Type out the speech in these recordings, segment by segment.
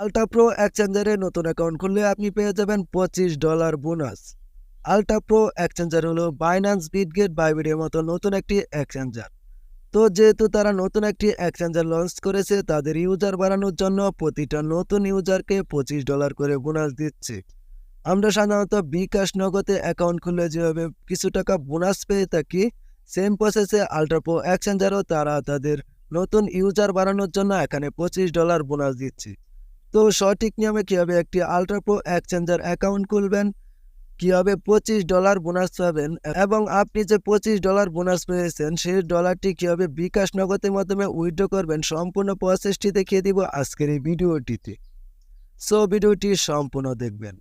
Ultra pro এক্সচেঞ্জারে নতুন account খুললে আপনি পেয়ে যাবেন পঁচিশ dollar bonus ultra pro exchanger হলো বাইন্যান্স বিটগেট বাইবিডের মতো নতুন একটি এক্সচেঞ্জার। তো যেহেতু তারা নতুন একটি এক্সচেঞ্জার লঞ্চ করেছে, তাদের ইউজার বাড়ানোর জন্য প্রতিটা নতুন ইউজারকে পঁচিশ ডলার করে বোনাস দিচ্ছে। আমরা সাধারণত বিকাশ নগদে অ্যাকাউন্ট খুললে যেভাবে কিছু টাকা বোনাস পেয়ে থাকি সেম প্রসেসে আলট্রা প্রো এক্সচেঞ্জারও তারা তাদের নতুন ইউজার বাড়ানোর জন্য এখানে পঁচিশ ডলার বোনাস দিচ্ছে। তো সঠিক নিয়মে কীভাবে একটি আলট্রা প্রো এক্সচেঞ্জার অ্যাকাউন্ট খুলবেন? কীভাবে পঁচিশ ডলার বোনাস পাবেন? এবং আপনি যে পঁচিশ ডলার বোনাস পেয়েছেন, সেই ডলারটি কীভাবে বিকাশ নগদের মাধ্যমে উইথড্র করবেন, সম্পূর্ণ প্রসেসটি দেখিয়ে দিব আজকের এই ভিডিওটিতে। সো ভিডিওটি সম্পূর্ণ দেখবেন।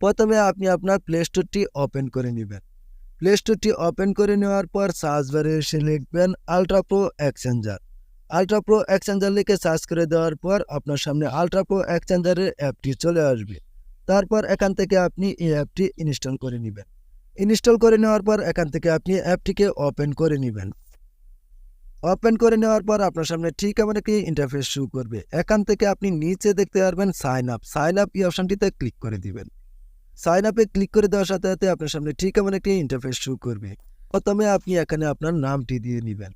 প্রথমে আপনি আপনার প্লে স্টোরটি ওপেন করে নেবেন। প্লে স্টোরটি ওপেন করে নেওয়ার পর সার্চ বারে এসে লিখবেন ultra pro exchanger ultra pro exchanger লিখে সার্চ করে দেওয়ার পর আপনার সামনে আলট্রা প্রো এক্সচেঞ্জারের অ্যাপটি চলে আসবে। তারপর এখান থেকে আপনি এই অ্যাপটি ইনস্টল করে নেবেন। ইনস্টল করে নেওয়ার পর এখান থেকে আপনি অ্যাপটিকে ওপেন করে নেবেন। ওপেন করে নেওয়ার পর আপনার সামনে ঠিক এমন একটি ইন্টারফেস শু করবে। এখান থেকে আপনি নিচে দেখতে পারবেন সাইন আপ সাইন আপ এই অপশনটিতে ক্লিক করে দিবেন। সাইন আপে ক্লিক করে দেওয়ার সাথে সাথে আপনার সামনে ঠিক এমন একটি ইন্টারফেস শু করবে। প্রথমে আপনি এখানে আপনার নামটি দিয়ে নেবেন।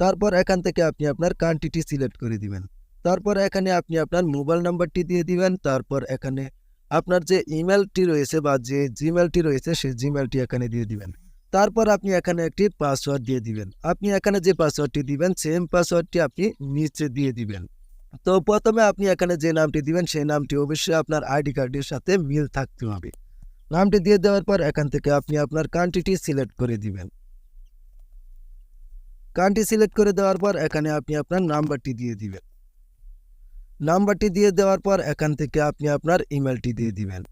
তারপর এখান থেকে আপনি আপনার কান্ট্রিটি সিলেক্ট করে দিবেন। তারপর এখানে আপনি আপনার মোবাইল নাম্বারটি দিয়ে দিবেন। তারপর এখানে আপনার যে ইমেলটি রয়েছে বা যে জিমেলটি রয়েছে সেই জিমেলটি এখানে দিয়ে দিবেন। তারপর আপনি এখানে একটি পাসওয়ার্ড দিয়ে দিবেন। আপনি এখানে যে পাসওয়ার্ডটি দিবেন সেম পাসওয়ার্ডটি আপনি নিচে দিয়ে দিবেন। তো প্রথমে আপনি এখানে যে নামটি দিবেন, সেই নামটি অবশ্যই আপনার আইডি কার্ডের সাথে মিল থাকতে হবে। নামটি দিয়ে দেওয়ার পর এখান থেকে আপনি আপনার কান্ট্রিটি সিলেক্ট করে দিবেন। কান্ট্রি সিলেক্ট করে দেওয়ার পর এখানে আপনি আপনার নাম্বারটি দিয়ে দিবেন। নাম্বারটি দিয়ে দেওয়ার পর এখান থেকে আপনি আপনার ইমেলটি দিয়ে দিবেন।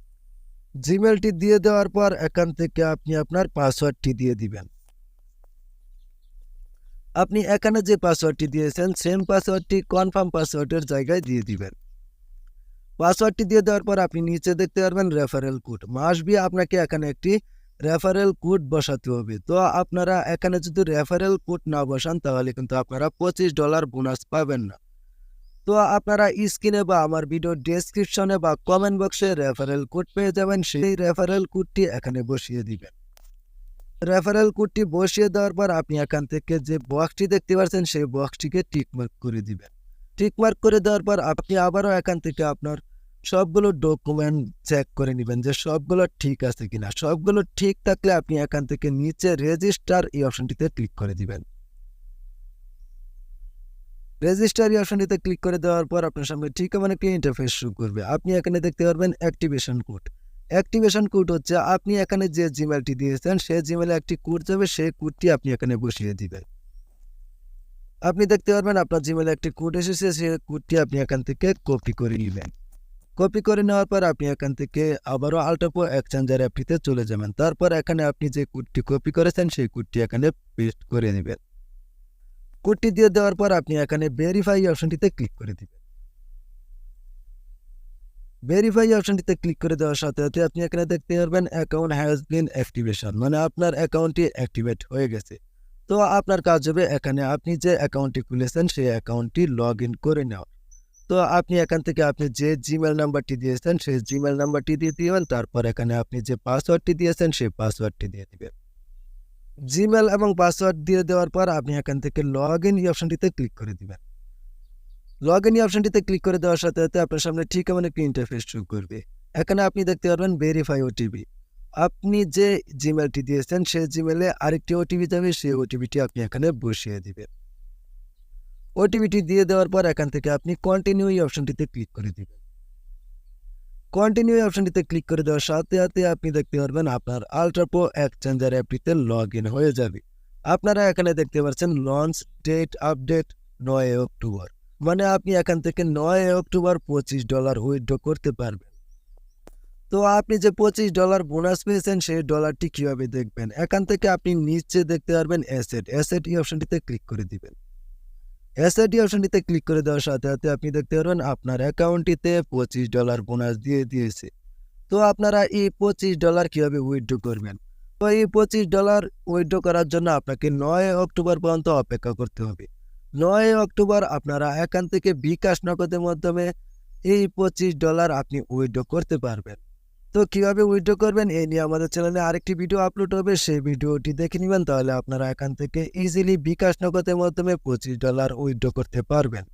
জিমেলটি দিয়ে দেওয়ার পর এখান থেকে আপনি আপনার পাসওয়ার্ডটি দিয়ে দিবেন। আপনি এখানে যে পাসওয়ার্ডটি দিয়েছেন সেম পাসওয়ার্ডটি কনফার্ম পাসওয়ার্ডের জায়গায় দিয়ে দিবেন। পাসওয়ার্ডটি দিয়ে দেওয়ার পর আপনি নিচে দেখতে পারবেন রেফারেল কোড মাস বি আপনাকে এখানে একটি রেফারেল কোড বসাতে হবে। তো আপনারা এখানে যদি রেফারেল কোড না বসান, তাহলে কিন্তু আপনারা পঁচিশ ডলার বোনাস পাবেন না। তো আপনারা স্ক্রিনে বা আমার ভিডিও ডেসক্রিপশনে বা কমেন্ট বক্সে রেফারেল কোড পেয়ে যাবেন, সেই রেফারেল কোডটি এখানে বসিয়ে দিবেন। রেফারেল কোডটি বসিয়ে দেওয়ার পর আপনি এখান থেকে যে বক্সটি দেখতে পাচ্ছেন, সেই বক্সটিকে টিকমার্ক করে দিবেন। টিকমার্ক করে দেওয়ার পর আপনি আবারও এখান থেকে আপনার সবগুলো ডকুমেন্ট চেক করে নেবেন যে সবগুলো ঠিক আছে কিনা। সবগুলো ঠিক থাকলে আপনি এখান থেকে নিচে রেজিস্টার এই অপশনটিতে ক্লিক করে দিবেন। রেজিস্টার এই অপশনটিতে ক্লিক করে দেওয়ার পর আপনার সামনে ঠিক এমন একটি ইন্টারফেস শুরু করবে। আপনি এখানে দেখতে পারবেন অ্যাক্টিভেশন কোড অ্যাক্টিভেশন কোড হচ্ছে আপনি এখানে যে জিমেলটি দিয়েছেন সেই জিমেলে একটি কোড যাবে, সেই কোডটি আপনি এখানে বসিয়ে দিবেন। আপনি দেখতে পারবেন আপনার জিমেলে একটি কোড এসেছে, সেই কোডটি আপনি এখান থেকে কপি করে নেবেন। কপি করে নেওয়ার পর আপনি এখান থেকে আবারও আলটাপো এক্সচেঞ্জার অ্যাপটিতে চলে যাবেন। তারপর এখানে আপনি যে কোডটি কপি করেছেন, সেই কোডটি এখানে পেস্ট করে নেবেন। কোডটি দিয়ে দেওয়ার পর আপনি এখানে ভেরিফাই অপশনটিতে ক্লিক করে দিবেন। ভেরিফাই অপশনটিতে ক্লিক করে দেওয়ার সাথে সাথে আপনি এখানে দেখতে পারবেন অ্যাকাউন্ট হ্যাজ বিন অ্যাক্টিভেশন মানে আপনার অ্যাকাউন্টটি অ্যাক্টিভেট হয়ে গেছে। তো আপনার কাজ হবে এখানে আপনি যে অ্যাকাউন্টটি খুলেছেন, সেই অ্যাকাউন্টটি লগ ইন করে নেওয়া। তো আপনি এখান থেকে আপনি যে জিমেল নাম্বারটি দিয়েছেন, সেই জিমেল নাম্বারটি দিয়ে দিবেন। তারপর এখানে আপনি যে পাসওয়ার্ডটি দিয়েছেন, সেই পাসওয়ার্ডটি দিয়ে দিবেন। জিমেল এবং পাসওয়ার্ড দিয়ে দেওয়ার পর আপনি এখান থেকে লগ ইন এই অপশনটিতে ক্লিক করে দিবেন। লগ ইন এই অপশনটিতে ক্লিক করে দেওয়ার সাথে সাথে আপনার সামনে ঠিক এমন একটি ইন্টারফেস শুরু করবে। এখানে আপনি দেখতে পারবেন ভেরিফাই ওটিপি আপনি যে জিমেলটি দিয়েছেন, সেই জিমেলে আরেকটি ওটিপি যাবে, সেই ওটিপিটি আপনি এখানে বসিয়ে দিবেন। ওটিপিটি দিয়ে দেওয়ার পর এখান থেকে আপনি কন্টিনিউ এই অপশনটিতে ক্লিক করে দিবেন। কন্টিনিউ অপশনটিতে ক্লিক করে দেওয়ার সাথে সাথে আপনি দেখতে পারবেন আপনার আলট্রাপো এক্সচেঞ্জার অ্যাপটিতে লগ ইন হয়ে যাবে। আপনারা এখানে দেখতে পাচ্ছেন লঞ্চ ডেট আপডেট নয় অক্টোবর। মানে আপনি এখান থেকে নয় অক্টোবর পঁচিশ ডলার উইথড্র করতে পারবেন। তো আপনি যে পঁচিশ ডলার বোনাস পেয়েছেন সেই ডলারটি কীভাবে দেখবেন? এখান থেকে আপনি নিচে দেখতে পারবেন অ্যাসেট অ্যাসেট এই অপশনটিতে ক্লিক করে দিবেন। এসআইটি অপশনটিতে ক্লিক করে দেওয়ার সাথে সাথে আপনি দেখতে পারবেন আপনার অ্যাকাউন্টটিতে পঁচিশ ডলার বোনাস দিয়ে দিয়েছে। তো আপনারা এই পঁচিশ ডলার কীভাবে উইথড্র করবেন? তো এই পঁচিশ ডলার উইথড্র করার জন্য আপনাকে নয় অক্টোবর পর্যন্ত অপেক্ষা করতে হবে। নয় অক্টোবর আপনারা এখান থেকে বিকাশ নগদের মাধ্যমে এই পঁচিশ ডলার আপনি উইথড্র করতে পারবেন। তো কীভাবে উইথড্র করবেন এই নিয়ে আমাদের চ্যানেলে আরেকটি ভিডিও আপলোড হবে। সেই ভিডিওটি দেখে নেবেন, তাহলে আপনারা এখান থেকে ইজিলি বিকাশ নগদের মাধ্যমে পঁচিশ ডলার উইথড্র করতে পারবেন।